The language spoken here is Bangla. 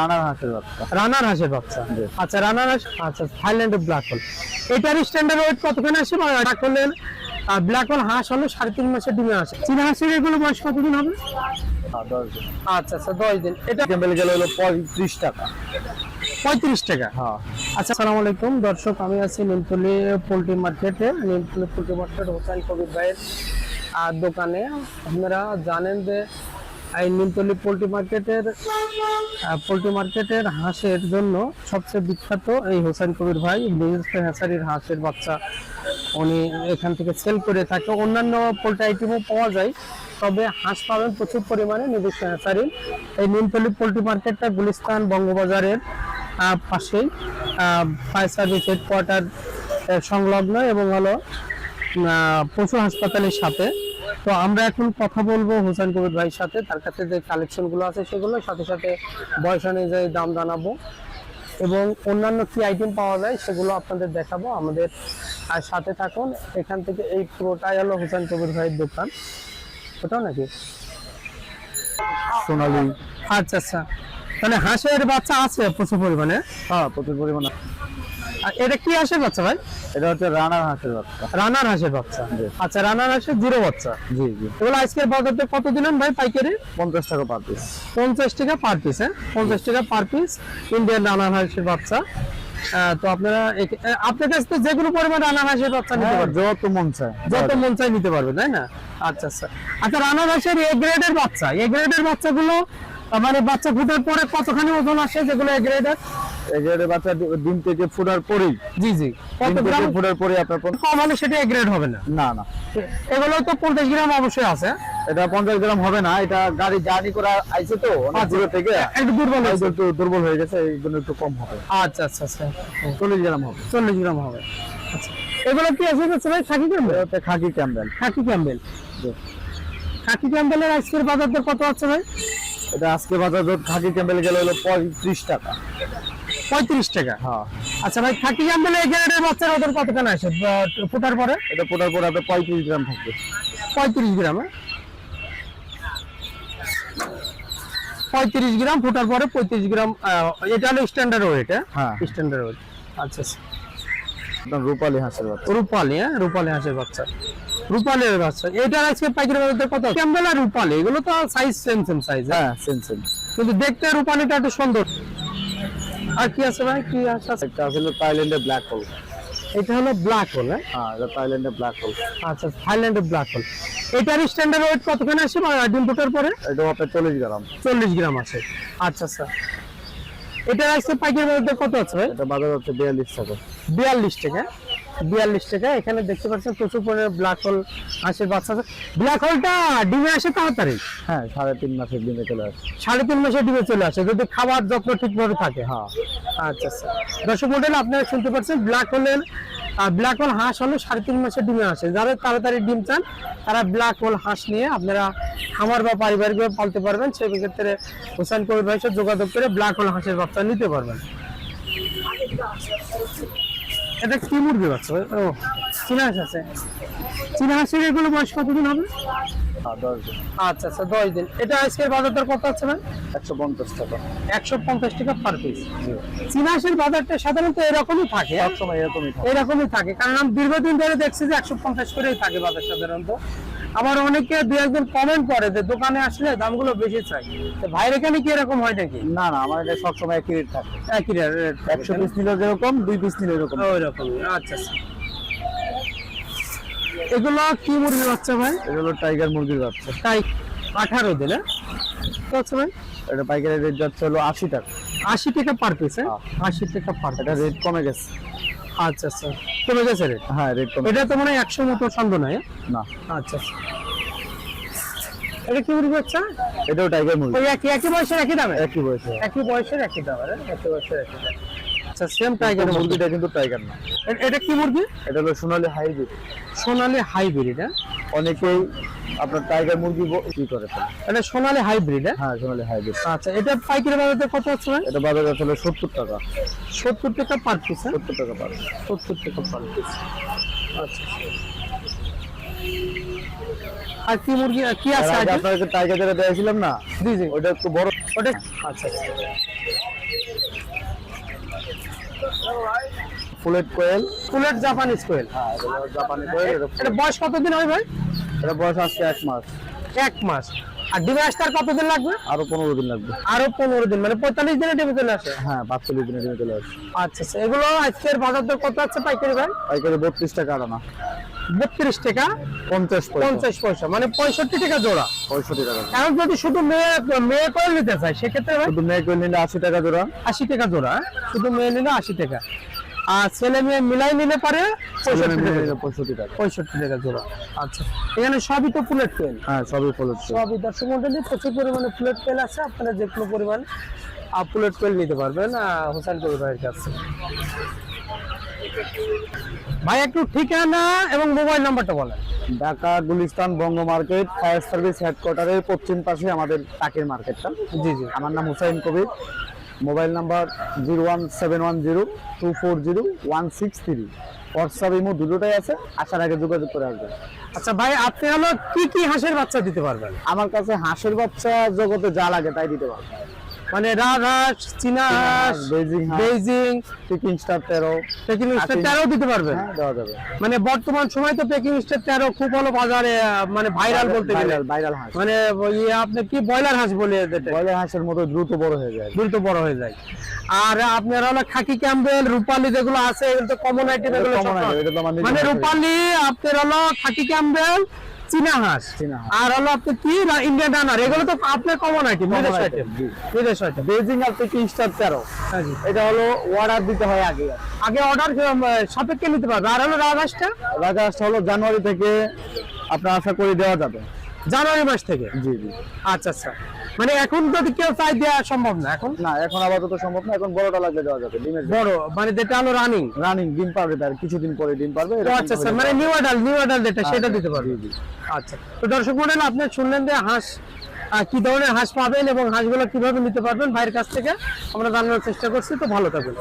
রানার হাঁসের বাচ্চা। রানার হাঁসের বাচ্চা। আচ্ছা রানার হাঁস আচ্ছা থাইল্যান্ডের ব্ল্যাক হোল। এটার স্ট্যান্ডার্ড ওয়েট কতখানি আসে বা ব্ল্যাক হোলের ব্ল্যাক হোল হাঁস হলো সাড়ে তিন মাসের ডিমে আসে চীনা হাঁসের এগুলো বয়স কতদিন হবে? আচ্ছা আচ্ছা দশ দিন। এটা ক্যাম্বেল গেলে হলো পঁয়ত্রিশ টাকা। পঁয়ত্রিশ টাকা? হ্যাঁ। আচ্ছা আসসালামু আলাইকুম। দর্শক আমি আছি নিমতলি পোলট্রি মার্কেটে নিমতলি পোলট্রি মার্কেট হোসেন কবির ভাইয়ের আর দোকানে। আপনারা জানেন যে এই নিমতলি পোলট্রি মার্কেটের পোলট্রি মার্কেটের হাঁসের জন্য সবচেয়ে বিখ্যাত এই হোসেন কবির ভাই নিজস্ব হ্যাঁসারির হাঁসের বাচ্চা। উনি এখান থেকে সেল করে থাকে। অন্যান্য পোলট্রি আইটেমও পাওয়া যায়, তবে হাঁস পাবেন প্রচুর পরিমাণে নিজস্ব হ্যাঁসারির এই নিমতলি পোলট্রি মার্কেটটা গুলিস্তান বঙ্গবাজারের পাশেই। ফায়ার সার্ভিস হেডকোয়ার্টার সংলগ্ন এবং হলো পশু হাসপাতালের সাথে। তো আমরা এখন কথা বলব হোসেন কবির ভাইয়ের সাথে। তার কাছে যে কালেকশনগুলো আছে সেগুলো সাথে সাথে বয়স অনুযায়ী দাম জানাব। এবং অন্যান্য কি আইটেম পাওয়া যায় সেগুলো আপনাদের দেখাবো। আমাদের আর সাথে থাকুন। এখান থেকে এই পুরোটাই হলো হোসেন কবির ভাইয়ের দোকান। ওটাও নাকি? সোনালি। আচ্ছা আচ্ছা। মানে হাঁসের বাচ্চা আছে প্রচুর পরিমাণে? হ্যাঁ প্রচুর পরিমাণে। এটা কি হাঁসের বাচ্চা ভাই? এটা হচ্ছে রানার হাঁসের বাচ্চা। রানার হাঁসের বাচ্চা। আচ্ছা রানার হাঁসের জিরো বাচ্চা। জি জি। এগুলো আজকের বাজারতে কত দিলেন ভাই পাইকারি? পঞ্চাশ টাকা পার পিস পঞ্চাশ টাকা পার পিস হ্যাঁ? পঞ্চাশ টাকা পার পিস ইন্ডিয়ান রানার হাঁসের বাচ্চা। তো আপনারা আপনার কাছ থেকে যে কোনো পরিমাণ হাঁসের বাচ্চা নিতে পারবেন। যত মন চায়। যত মন চাই নিতে পারবে তাই না? আচ্ছা আচ্ছা। আচ্ছা রানার হাঁসের এ গ্রেডের বাচ্চা। এ গ্রেডের বাচ্চাগুলো মানে বাচ্চা ফুটার পরে কতখানি ওজন আসে যেগুলো এ গ্রেডের এগুলো বাচ্চা ডিম থেকে ফুটার পরেই জি জি। কত গ্রাম? থেকে পরে আপনার কম হলে সেটা হবে না। না না। এগুলো তো পঞ্চাশ গ্রাম অবশ্যই আছে। এটা পঞ্চাশ গ্রাম হবে না এটা গাড়ি জার্নি করা আইছে তো অনেক দূরে থেকে। একটু দুর্বল হয়েছে। একটু দুর্বল হয়ে গেছে একটু কম হবে। আচ্ছা আচ্ছা আচ্ছা। চল্লিশ গ্রাম হবে। চল্লিশ গ্রাম হবে। আচ্ছা। এগুলো কি আছে ভাই খাকি ক্যাম্বেল? এটা খাকি ক্যাম্বেল। Khaki Campbell. খাকি ক্যাম্বেলের আজকের বাজার দর কত আছে ভাই? এটা আজকে বাজার দর খাকি ক্যাম্বেল গেলে হলো পঁয়ত্রিশ টাকা। পঁয়ত্রিশ টাকা। হ্যাঁ। আচ্ছা ভাই এই গ্রেডের বাচ্চার ওদের কতখানি আসে ফোটার পরে? এটা ফোটার পরে আপনার পঁয়ত্রিশ গ্রাম থাকবে। পঁয়ত্রিশ গ্রাম হ্যাঁ? পঁয়ত্রিশ গ্রাম ফোটার পরে পঁয়ত্রিশ গ্রাম এটা হলো স্ট্যান্ডার্ড ওয়েট হ্যাঁ। স্ট্যান্ডার্ড ওয়েট আচ্ছা আচ্ছা। একদম রূপালী হাঁসের বাচ্চা। রূপালি হ্যাঁ? রূপালি হাঁসের বাচ্চা। রূপালের বাচ্চা। এটা আজকে পাইকারি বাজার কত? ক্যাম্বেল আর রূপালি? এগুলো তো সাইজ সেম সেম সাইজ হ্যাঁ? সেম সেম কিন্তু দেখতে রূপালিটা একটু সুন্দর। আর কি আছে ভাই? কি আছে একটা হলো থাইল্যান্ডের ব্ল্যাক হোল এটা হলো ব্ল্যাক হোল হ্যাঁ? হ্যাঁ এটা থাইল্যান্ডের ব্ল্যাক হোল আচ্ছা থাইল্যান্ডের ব্ল্যাক হোল এটার স্ট্যান্ডার্ড ওয়েট কতখানি আসে ডিম ফোটার পরে? এটা আপনার চল্লিশ গ্রাম। চল্লিশ গ্রাম আছে। আচ্ছা আচ্ছা। এটার আজকে পাইকারি বাজার কত আছে এটা বাজার হচ্ছে বিয়াল্লিশ টাকা। বিয়াল্লিশ টাকা। বিয়াল্লিশ টাকা। এখানে দেখতে পাচ্ছেন প্রচুর পরিমাণে ব্ল্যাক হোল হাঁসের বাচ্চা আছে। ব্ল্যাক হোলটা ডিমে আসে তাড়াতাড়ি? হ্যাঁ সাড়ে তিন মাসের ডিমে চলে আসে। সাড়ে তিন মাসে ডিমে চলে আসে যদি খাবার যত্ন ঠিকভাবে থাকে। হ্যাঁ। আচ্ছা আচ্ছা। দর্শক মডেল আপনারা শুনতে পাচ্ছেন ব্ল্যাক হোলের ব্ল্যাক হোল হাঁস হলো সাড়ে তিন মাসে ডিমে আসে। যারা তাড়াতাড়ি ডিম চান তারা ব্ল্যাক হোল হাঁস নিয়ে আপনারা খামার বা পারিবারিকভাবে পালতে পারবেন। সেই ক্ষেত্রে হোসেন কবির ভাইয়ের সাথে যোগাযোগ করে ব্ল্যাক হোল হাঁসের বাচ্চা নিতে পারবেন। এটা কি মুরগি বাচ্চা? ও চীনা হাঁস আছে। চীনা হাঁসের এগুলো বয়স কতদিন হবে? হ্যাঁ আচ্ছা আচ্ছা দশ দিন। এটা আজকের বাজার দর কত আছে ভাই একশো পঞ্চাশ টাকা। একশো পঞ্চাশ টাকা পার পিস চীনা হাঁসের বাজারটা সাধারণত এরকমই থাকে। সব এরকমই এরকমই থাকে। কারণ আমি দীর্ঘদিন ধরে দেখছি যে একশো পঞ্চাশ করেই থাকে বাজার সাধারণত। আবার অনেকে দু একজন কমেন্ট করে যে দোকানে আসলে দামগুলো বেশি চাই তো ভাইয়ের এখানে কি এরকম হয় নাকি? না না আমার এটা সব সময় একই রেট থাকে। একই রেট একশো পিস নিলে যেরকম দুই পিস নিলে এরকম। ওই রকমই আচ্ছা আচ্ছা। এগুলো কি মুরগির বাচ্চা ভাই? এগুলো টাইগার মুরগির বাচ্চা। তাই আঠারো দিন হ্যাঁ আচ্ছা ভাই? এটা পাইকারি রেট যাচ্ছে হলো আশি টাকা। আশি টাকা পার পিস হ্যাঁ? হ্যাঁ। আশি টাকা পার এটা রেট কমে গেছে। আচ্ছা আচ্ছা। কমে গেছে রেট? হ্যাঁ রেট কমে। এটা তো মনে হয় একশো মতো সন্দেহ নয় হ্যাঁ? না। আচ্ছা আচ্ছা। এটা কি মুরগি হচ্ছে এটাও টাইগার মুরগি। একই একই বয়সের একই দামে একই বয়সে একই বয়সের একই দাম হ্যাঁ? একই বয়সের একই দাম আচ্ছা সেম টাইগার মুরগিটা কিন্তু টাইগার না। এটা কি মুরগি এটা হলো সোনালি হাইব্রিড। সোনালী হাইব্রিড হ্যাঁ অনেকেই আপনার টাইগার মুরগি কি করে। এটা সোনালী হাইব্রিড হ্যাঁ? সোনালি হাইব্রিড। আচ্ছা এটা পাইকারি বাজারে কত ভাই? এটা বাজার হলো সত্তর টাকা। সত্তর টাকা পার পিস হ্যাঁ? সত্তর টাকা পাবে সত্তর টাকা পার পিস আচ্ছা আর কি মুরগি কি আছে? আপনাকে টাইগার যেটা দিয়েছিলাম না জি জি। ওটা একটু বড়। ওটা আচ্ছা। ফুলেট কোয়েল। ফুলের জাপানিজ কোয়েল। হ্যাঁ জাপানি কোয়েল এটা বয়স কতদিন হয় ভাই? এটা বয়স এক মাস। এক মাস। আর ডিমে আসতে আর কতদিন লাগবে? আরও পনেরো দিন লাগবে। আরও পনেরো দিন মানে পঁয়তাল্লিশ দিনে ডিমে চলে আসে? হ্যাঁ পাঁচচল্লিশ দিনে ডিমে চলে আসছে আচ্ছা আচ্ছা। এগুলো আজকের বাজার দর কত আছে পাইকারি ভাই? পাইকারি বত্রিশ টাকা আনা। বত্রিশ টাকা? পঞ্চাশ পঞ্চাশ পয়সা মানে পঁয়ষট্টি টাকা জোড়া। পঁয়ষট্টি টাকা এখন যদি শুধু মেয়ে মেয়ে করে নিতে চাই সেক্ষেত্রে ভাই? শুধু মেয়ে কোয়েল নিলে আশি টাকা জোড়া। আশি টাকা জোড়া? শুধু মেয়ে নিলে আশি টাকা। আর ছেলে মেয়ে মিলাই নিলে পারে পঁয়ষট্টি মেয়ে টাকা পঁয়ষট্টি টাকা। জোড়া। আচ্ছা এখানে সবই তো ফুলের ট্রেন হ্যাঁ সবই ফুলেট কোয়েল সবই দর্শক মন্ডলী প্রচুর পরিমাণে ফুলের তেল আছে আপনারা যে কোনো পরিমাণ আহ, ফুলের তেল নিতে পারবেন হোসেন ভাইয়ের কাছে ভাই একটু ঠিকানা এবং মোবাইল নাম্বারটা বলেন। Dhaka Gulistan Banga market fire service হেডকোয়ার্টারের পশ্চিম পাশে আমাদের টাকের মার্কেটটা। জি জি। আমার নাম Hussain Kabir. Mobile number zero one seven one zero two four zero one six three. WhatsApp Imo দুটোটাই আছে আসার আগে যোগাযোগ করে আসবেন আচ্ছা ভাই আপনি হলো কি কি হাঁসের বাচ্চা দিতে পারবেন? আমার কাছে হাঁসের বাচ্চা জগতে যা লাগে তাই দিতে পারব। মানে রাজহাঁস চীনা হাঁস বেজিং বেইজিং চিকেন স্টার তেরো। পেকিং স্টার তেরো দিতে পারবেন? হ্যাঁ দেওয়া যাবে। মানে বর্তমান সময় তো পেকিং স্টার তেরো খুব ভালো বাজারে মানে ভাইরাল বলতে গেলে। ভাইরাল হাঁস। মানে ইয়ে আপনি কি ব্রয়লার হাঁস বলে ব্রয়লার হাঁসের মতো দ্রুত বড় হয়ে যায়। দ্রুত বড় হয়ে যায়। আর আপনার হলো খাকি ক্যাম্বেল রূপালি যেগুলো আছে এগুলো তো কমন আইটেম এগুলো মানে। রূপালি আপনার হলো খাকি ক্যাম্বেল চীনা হাঁস। আর হলো আপনি কি? ইন্ডিয়ান ডানার। এগুলো তো আপনার কমন আইটেম বিদেশ আইটেম বিদেশ আইটেম বেজিং আর থেকে স্টার তেরো। এটা হলো অর্ডার দিতে হয় আগে। আগে অর্ডার সাপেক্ষে নিতে পারবে। আর হলো রাজহাঁসটা? রাজহাঁসটা হলো জানুয়ারি থেকে আপনার আশা করে দেওয়া যাবে। জানুয়ারি মাস থেকে? জি জি। আচ্ছা আচ্ছা। মানে এখন যদি কেউ চাই দেওয়া সম্ভব না এখন? না এখন আপাতত সম্ভব না এখন বড়টা লাগলে দেওয়া যাবে ডিমের বড় মানে যেটা হলো রানিং রানিং ডিম পারবে তার কিছুদিন পরে ডিম পারবে আচ্ছা আচ্ছা মানে নিউ অ্যাডাল নিউ অ্যাডাল যেটা সেটা দিতে পারবে? জি, জি। আচ্ছা তো দর্শক মন্ডল আপনি শুনলেন যে হাঁস কি ধরনের হাঁস পাবেন এবং হাঁসগুলো কীভাবে নিতে পারবেন? ভাইয়ের কাছ থেকে আমরা জানানোর চেষ্টা করছি তো ভালো থাকবেন